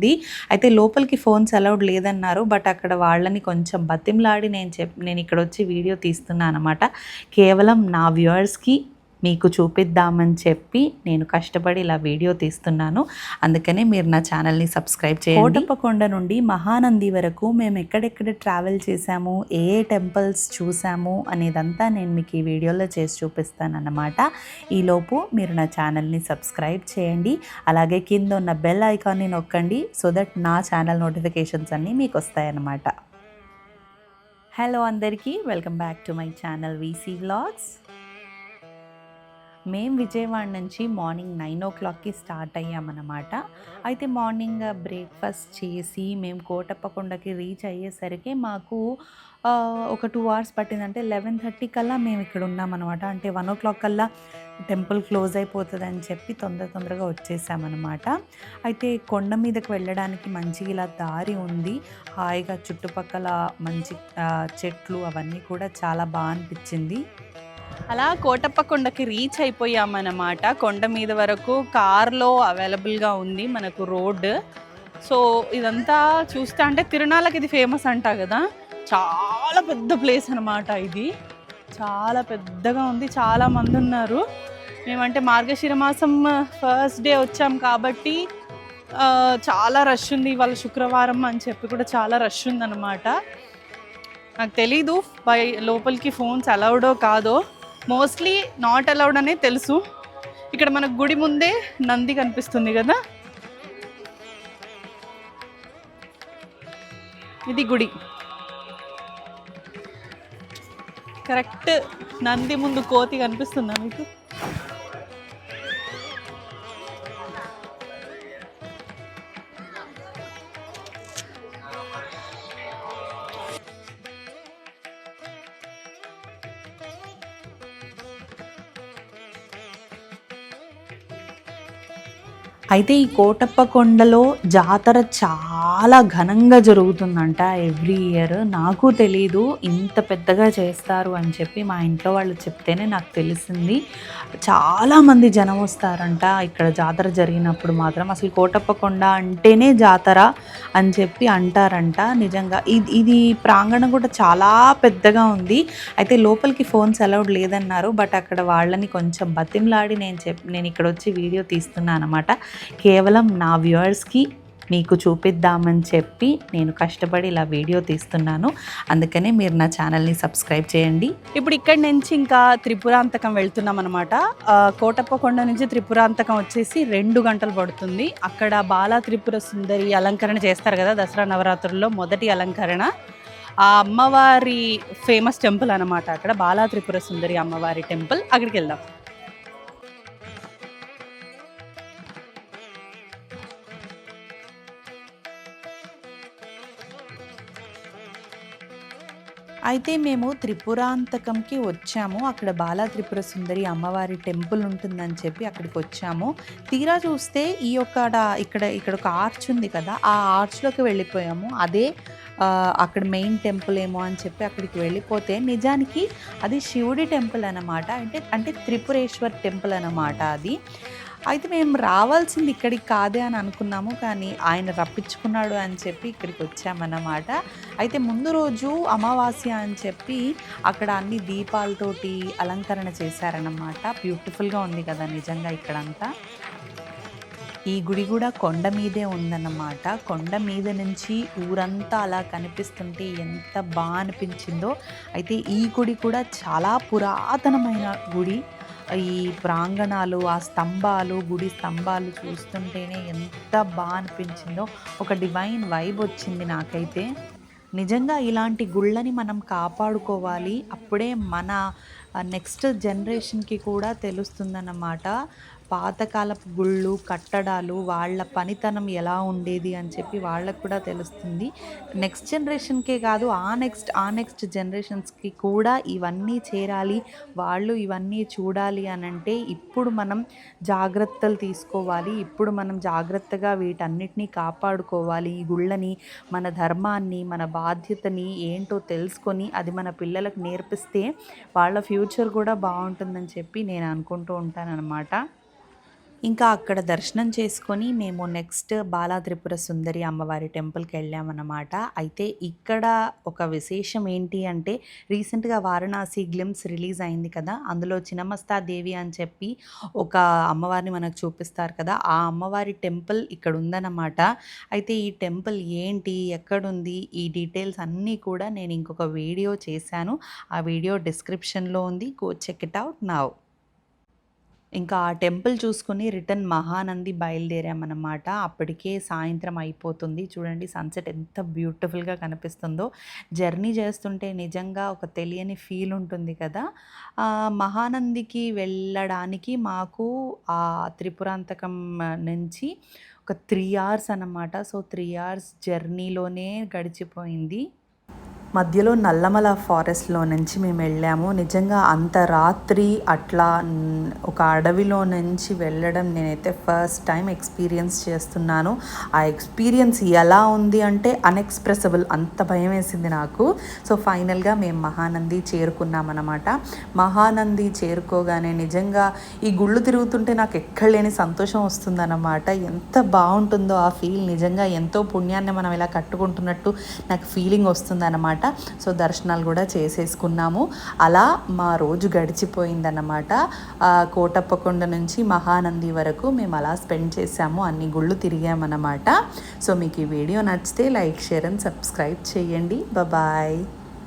ఉంది. అయితే లోపలికి ఫోన్స్ అలౌడ్ లేదన్నారు. బట్ అక్కడ వాళ్ళని కొంచెం బతిమలాడి నేను చెప్ నేను ఇక్కడ వచ్చి వీడియో తీస్తున్నాను అనమాట కేవలం నా వ్యూవర్స్కి మీకు చూపిద్దామని చెప్పి నేను కష్టపడి ఇలా వీడియో తీస్తున్నాను. అందుకనే మీరు నా ఛానల్ని సబ్స్క్రైబ్ చేయండి. కోటప్పకొండ నుండి మహానంది వరకు మేము ఎక్కడెక్కడ ట్రావెల్ చేశాము ఏ ఏ టెంపుల్స్ చూసాము అనేదంతా నేను మీకు ఈ వీడియోలో చేసి చూపిస్తాను అన్నమాట ఈలోపు మీరు నా ఛానల్ని సబ్స్క్రైబ్ చేయండి. అలాగే కింద ఉన్న బెల్ ఐకాన్ని నొక్కండి సో దట్ నా ఛానల్ నోటిఫికేషన్స్ అన్నీ మీకు వస్తాయన్నమాట. హలో అందరికీ welcome back to my channel VC vlogs. మేము విజయవాడ నుంచి మార్నింగ్ నైన్ ఓ క్లాక్కి స్టార్ట్ అయ్యామన్నమాట. అయితే మార్నింగ్ బ్రేక్ఫాస్ట్ చేసి మేము కోటప్పకొండకి రీచ్ అయ్యేసరికి మాకు ఒక టూ అవర్స్ పట్టిందంటే లెవెన్ థర్టీ కల్లా మేము ఇక్కడ ఉన్నామన్నమాట. అంటే వన్ ఓ క్లాక్ కల్లా టెంపుల్ క్లోజ్ అయిపోతుంది అని చెప్పి తొందర తొందరగా వచ్చేసామన్నమాట. అయితే కొండ మీదకి వెళ్ళడానికి మంచి ఇలా దారి ఉంది. హాయిగా చుట్టుపక్కల మంచి చెట్లు అవన్నీ కూడా చాలా బాగా అనిపించింది. అలా కోటప్ప కొండకి రీచ్ అయిపోయామన్నమాట. కొండ మీద వరకు కార్లో అవైలబుల్గా ఉంది మనకు రోడ్. సో ఇదంతా చూస్తా అంటే తిరునాళ్ళకి ఇది ఫేమస్ అంట కదా. చాలా పెద్ద ప్లేస్ అనమాట ఇది. చాలా పెద్దగా ఉంది చాలా మంది ఉన్నారు. మేమంటే మార్గశిర మాసం ఫస్ట్ డే వచ్చాం కాబట్టి చాలా రష్ ఉంది ఇవాళ శుక్రవారం అని చెప్పి కూడా చాలా రష్ ఉందన్నమాట. నాకు తెలీదు బై లోపలికి ఫోన్స్ అలౌడో కాదో. మోస్ట్లీ నాట్ అలౌడ్ అనే తెలుసు. ఇక్కడ మనకు గుడి ముందే నంది కనిపిస్తుంది కదా? ఇది గుడి. కరెక్ట్ నంది ముందు కోతి కనిపిస్తుందా మీకు? అయితే ఈ కోటప్ప కొండలో జాతర చాలా ఘనంగా జరుగుతుందంట ఎవ్రీ ఇయర్. నాకు తెలీదు ఇంత పెద్దగా చేస్తారు అని చెప్పి మా ఇంట్లో వాళ్ళు చెప్తేనే నాకు తెలిసింది. చాలామంది జనం వస్తారంట ఇక్కడ జాతర జరిగినప్పుడు మాత్రం. అసలు కోటప్ప కొండ అంటేనే జాతర అని చెప్పి అంటారంట. నిజంగా ఇది ఇది ప్రాంగణం కూడా చాలా పెద్దగా ఉంది. అయితే లోపలికి ఫోన్స్ అలౌడ్ లేదన్నారు. బట్ అక్కడ వాళ్ళని కొంచెం బతిమలాడి నేను చెప్ నేను ఇక్కడ వచ్చి వీడియో తీస్తున్నాను అనమాట కేవలం నా వ్యూవర్స్కి మీకు చూపిద్దామని చెప్పి నేను కష్టపడి ఇలా వీడియో తీస్తున్నాను. అందుకనే మీరు నా ఛానల్ని సబ్స్క్రైబ్ చేయండి. ఇప్పుడు ఇక్కడి నుంచి ఇంకా త్రిపురాంతకం వెళ్తున్నాం అనమాట కోటప్పకొండ నుంచి త్రిపురాంతకం వచ్చేసి రెండు గంటలు పడుతుంది. అక్కడ బాలా త్రిపుర సుందరి అలంకరణ చేస్తారు కదా దసరా నవరాత్రుల్లో మొదటి అలంకరణ. ఆ అమ్మవారి ఫేమస్ టెంపుల్ అనమాట అక్కడ. బాలా త్రిపుర సుందరి అమ్మవారి టెంపుల్. అక్కడికి వెళ్దాం. అయితే మేము త్రిపురాంతకంకి వచ్చాము. అక్కడ బాలా త్రిపుర సుందరి అమ్మవారి టెంపుల్ ఉంటుందని చెప్పి అక్కడికి వచ్చాము. తీరా చూస్తే ఈ యొక్క ఇక్కడ ఇక్కడ ఒక ఆర్చ్ ఉంది కదా ఆ ఆర్చ్లోకి వెళ్ళిపోయాము. అదే అక్కడ మెయిన్ టెంపుల్ ఏమో అని చెప్పి అక్కడికి వెళ్ళిపోతే నిజానికి అది శివుడి టెంపుల్ అన్నమాట. అంటే అంటే త్రిపురేశ్వర్ టెంపుల్ అన్నమాట అది. అయితే మేము రావాల్సింది ఇక్కడికి కాదే అని అనుకున్నాము కానీ ఆయన రప్పించుకున్నాడు అని చెప్పి ఇక్కడికి వచ్చామన్నమాట. అయితే ముందు రోజు అమావాస్య అని చెప్పి అక్కడ అన్ని దీపాలతోటి అలంకరణ చేశారన్నమాట. బ్యూటిఫుల్గా ఉంది కదా నిజంగా ఇక్కడంతా. ఈ గుడి కూడా కొండ మీదే ఉందన్నమాట. కొండ మీద నుంచి ఊరంతా అలా కనిపిస్తుంటే ఎంత బాగా అనిపించిందో. అయితే ఈ గుడి కూడా చాలా పురాతనమైన గుడి. ఈ ప్రాంగణాలు ఆ స్తంభాలు గుడి స్తంభాలు చూస్తుంటేనే ఎంత బాగా అనిపించిందో. ఒక డివైన్ వైబ్ వచ్చింది నాకైతే. నిజంగా ఇలాంటి గుళ్ళని మనం కాపాడుకోవాలి. అప్పుడే మన నెక్స్ట్ జనరేషన్కి కూడా తెలుస్తుందన్నమాట. పాతకాలపు గుళ్ళు కట్టడాలు వాళ్ళ పనితనం ఎలా ఉండేది అని చెప్పి వాళ్ళకు కూడా తెలుస్తుంది. నెక్స్ట్ జనరేషన్కే కాదు ఆ నెక్స్ట్ ఆ నెక్స్ట్ జనరేషన్స్కి కూడా ఇవన్నీ చేరాలి వాళ్ళు ఇవన్నీ చూడాలి అని అంటే ఇప్పుడు మనం జాగ్రత్తలు తీసుకోవాలి ఇప్పుడు మనం జాగ్రత్తగా వీటన్నిటినీ కాపాడుకోవాలి. ఈ గుళ్ళని మన ధర్మాన్ని మన బాధ్యతని ఏంటో తెలుసుకొని అది మన పిల్లలకు నేర్పిస్తే వాళ్ళ ఫ్యూచర్ కూడా బాగుంటుందని చెప్పి నేను అనుకుంటూ ఉంటానన్నమాట. ఇంకా అక్కడ దర్శనం చేసుకొని మేము నెక్స్ట్ బాలాత్రిపుర సుందరి అమ్మవారి టెంపుల్కి వెళ్ళామన్నమాట. అయితే ఇక్కడ ఒక విశేషం ఏంటి అంటే రీసెంట్గా వారణాసి గ్లిమ్స్ రిలీజ్ అయింది కదా అందులో చినమస్తా దేవి అని చెప్పి ఒక అమ్మవారిని మనకు చూపిస్తారు కదా ఆ అమ్మవారి టెంపుల్ ఇక్కడ ఉందన్నమాట. అయితే ఈ టెంపుల్ ఏంటి ఎక్కడుంది ఈ డీటెయిల్స్ అన్నీ కూడా నేను ఇంకొక వీడియో చేశాను. ఆ వీడియో డిస్క్రిప్షన్లో ఉంది. Go check it out now ఇంకా ఆ టెంపుల్ చూసుకుని రిటర్న్ మహానంది బయలుదేరామన్నమాట. అప్పటికే సాయంత్రం అయిపోతుంది. చూడండి సన్సెట్ ఎంత బ్యూటిఫుల్గా కనిపిస్తుందో. జర్నీ చేస్తుంటే నిజంగా ఒక తెలియని ఫీల్ ఉంటుంది కదా. మహానందికి వెళ్ళడానికి మాకు ఆ త్రిపురాంతకం నుంచి ఒక త్రీ అవర్స్ అన్నమాట. సో త్రీ అవర్స్ జర్నీలోనే గడిచిపోయింది. మధ్యలో నల్లమల ఫారెస్ట్లో నుంచి మేము వెళ్ళాము. నిజంగా అంత రాత్రి అట్లా ఒక అడవిలో నుంచి వెళ్ళడం నేనైతే ఫస్ట్ టైం ఎక్స్పీరియన్స్ చేస్తున్నాను. ఆ ఎక్స్పీరియన్స్ ఎలా ఉంది అంటే అన్ఎక్స్ప్రెసబుల్ అంత భయం వేసింది నాకు. సో ఫైనల్గా మేము మహానంది చేరుకున్నామన్నమాట. మహానంది చేరుకోగానే నిజంగా ఈ గుళ్ళు తిరుగుతుంటే నాకు ఎక్కడ లేని సంతోషం వస్తుందన్నమాట. ఎంత బాగుంటుందో ఆ ఫీల్. నిజంగా ఎంతో పుణ్యాన్ని మనం ఇలా కట్టుకుంటున్నట్టు నాకు ఫీలింగ్ వస్తుందన్నమాట. సో దర్శనాలు కూడా చేసేసుకున్నాము. అలా మా రోజు గడిచిపోయిందన్నమాట. కోటప్పకొండ నుంచి మహానంది వరకు మేము అలా స్పెండ్ చేసాము అన్ని గుళ్ళు తిరిగామన్నమాట. సో మీకు ఈ వీడియో నచ్చితే లైక్ షేర్ అండ్ సబ్స్క్రైబ్ చేయండి. బాయ్